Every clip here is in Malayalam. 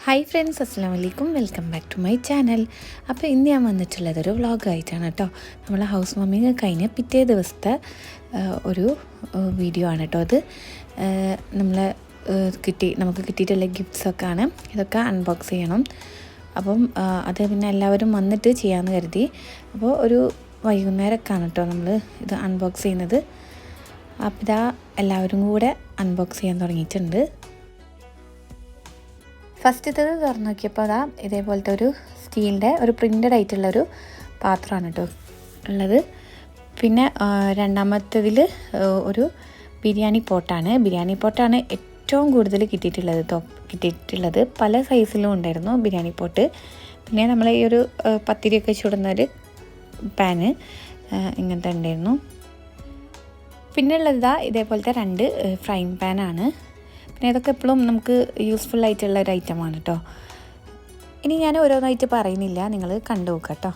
ഹായ് ഫ്രണ്ട്സ് അസ്സാം വലൈക്കും welcome back to my channel അപ്പോൾ ഇന്ന് ഞാൻ വന്നിട്ടുള്ളത് ഒരു വ്ളോഗായിട്ടാണ് കേട്ടോ നമ്മൾ ഹൗസ് വാമിങ് കഴിഞ്ഞ പിറ്റേ ദിവസത്തെ ഒരു വീഡിയോ ആണ് കേട്ടോ അത്. നമ്മൾ കിട്ടി നമുക്ക് കിട്ടിയിട്ടുള്ള ഗിഫ്റ്റ്സൊക്കെ ആണ് ഇതൊക്കെ അൺബോക്സ് ചെയ്യണം. അപ്പം അത് പിന്നെ എല്ലാവരും വന്നിട്ട് ചെയ്യാമെന്ന് കരുതി. അപ്പോൾ ഒരു വൈകുന്നേരമൊക്കെയാണ് കേട്ടോ നമ്മൾ ഇത് അൺബോക്സ് ചെയ്യുന്നത്. അപ്പോൾ ഇതാ എല്ലാവരും കൂടെ അൺബോക്സ് ചെയ്യാൻ തുടങ്ങിയിട്ടുണ്ട്. ഫസ്റ്റ് ഇത് തുറന്നു നോക്കിയപ്പോൾ അതാ ഇതേപോലത്തെ ഒരു സ്റ്റീലിന്റെ ഒരു പ്രിന്റഡ് ആയിട്ടുള്ള ഒരു പാത്രമാണ് കേട്ടോ ഉള്ളത്. പിന്നെ രണ്ടാമത്തതിൽ ഒരു ബിരിയാണി പോട്ടാണ്. ബിരിയാണി പോട്ടാണ് ഏറ്റവും കൂടുതൽ കിട്ടിയിട്ടുള്ളത് കേട്ടോ കിട്ടിയിട്ടുള്ളത് പല സൈസിലും ഉണ്ടായിരുന്നു ബിരിയാണി പോട്ട്. പിന്നെ നമ്മൾ ഈ ഒരു പത്തിരിയൊക്കെ ചുടുന്ന ഒരു പാന് ഇങ്ങനത്തെ ഉണ്ടായിരുന്നു. പിന്നെ ഉള്ളത് ഇതാ ഇതേപോലത്തെ രണ്ട് ഫ്രൈ പാനാണ് പിന്നെ ഇതൊക്കെ എപ്പോഴും നമുക്ക് യൂസ്ഫുൾ ആയിട്ടുള്ള ഒരു ഐറ്റമാണ് കേട്ടോ ഇനി ഞാൻ ഓരോന്നായിട്ട് പറയുന്നില്ല നിങ്ങൾ കണ്ടു നോക്കാം കേട്ടോ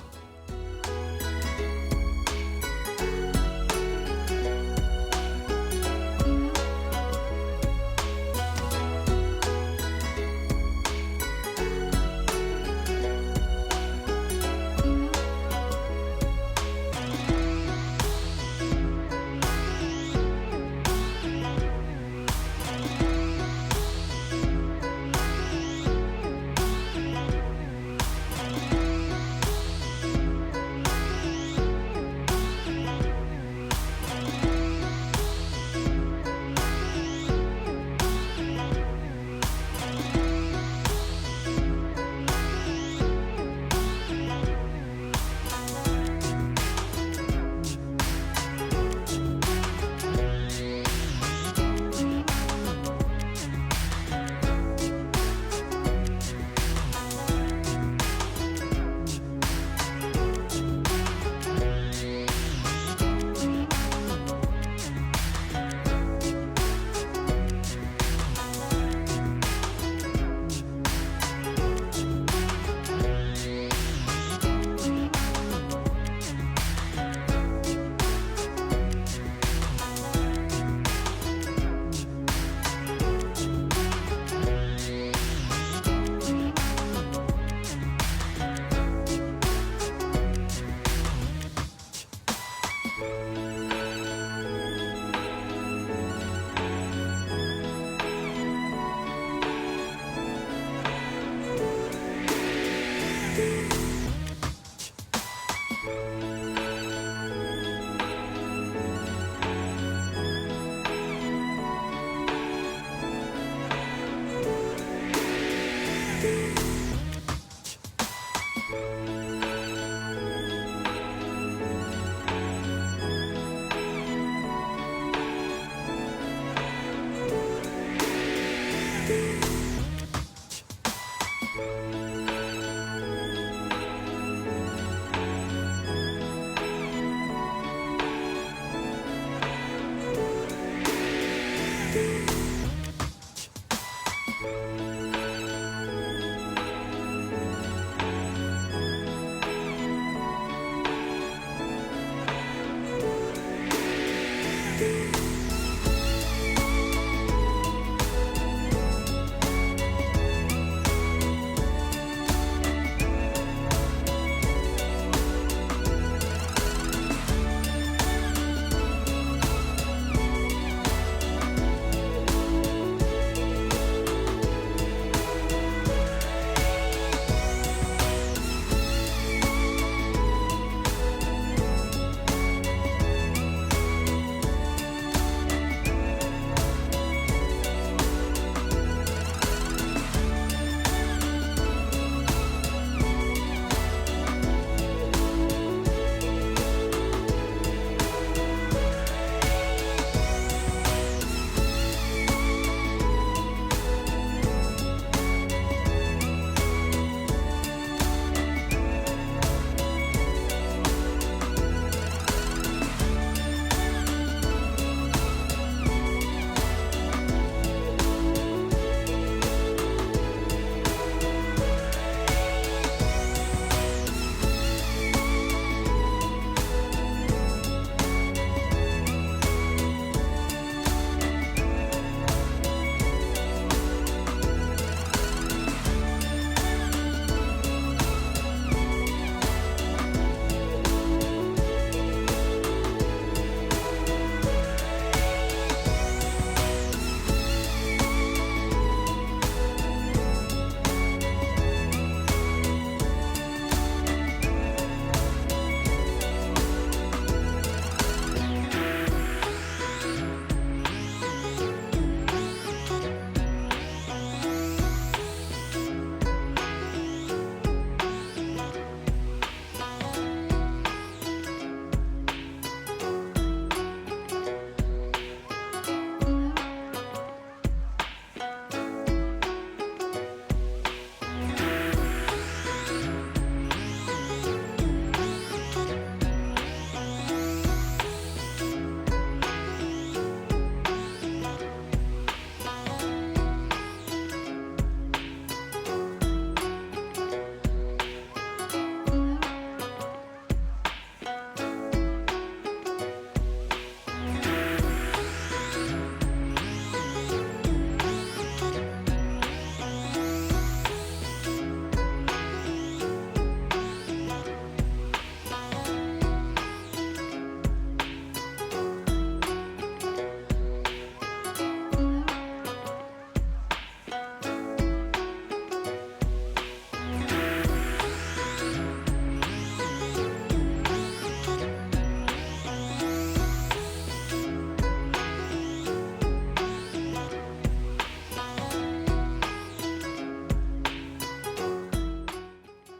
Bye.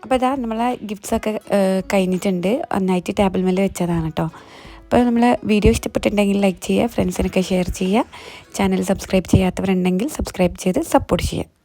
അപ്പോൾ ഇതാ നമ്മളെ ഗിഫ്റ്റ്സൊക്കെ കഴിഞ്ഞിട്ടുണ്ട്. ഒന്നായിട്ട് ടേബിൾ മേലെ വെച്ചതാണ് കേട്ടോ അപ്പോൾ നമ്മൾ വീഡിയോ ഇഷ്ടപ്പെട്ടിട്ടുണ്ടെങ്കിൽ ലൈക്ക് ചെയ്യുക ഫ്രണ്ട്സിനൊക്കെ ഷെയർ ചെയ്യുക. ചാനൽ സബ്സ്ക്രൈബ് ചെയ്യാത്തവരുണ്ടെങ്കിൽ സബ്സ്ക്രൈബ് ചെയ്ത് സപ്പോർട്ട് ചെയ്യുക.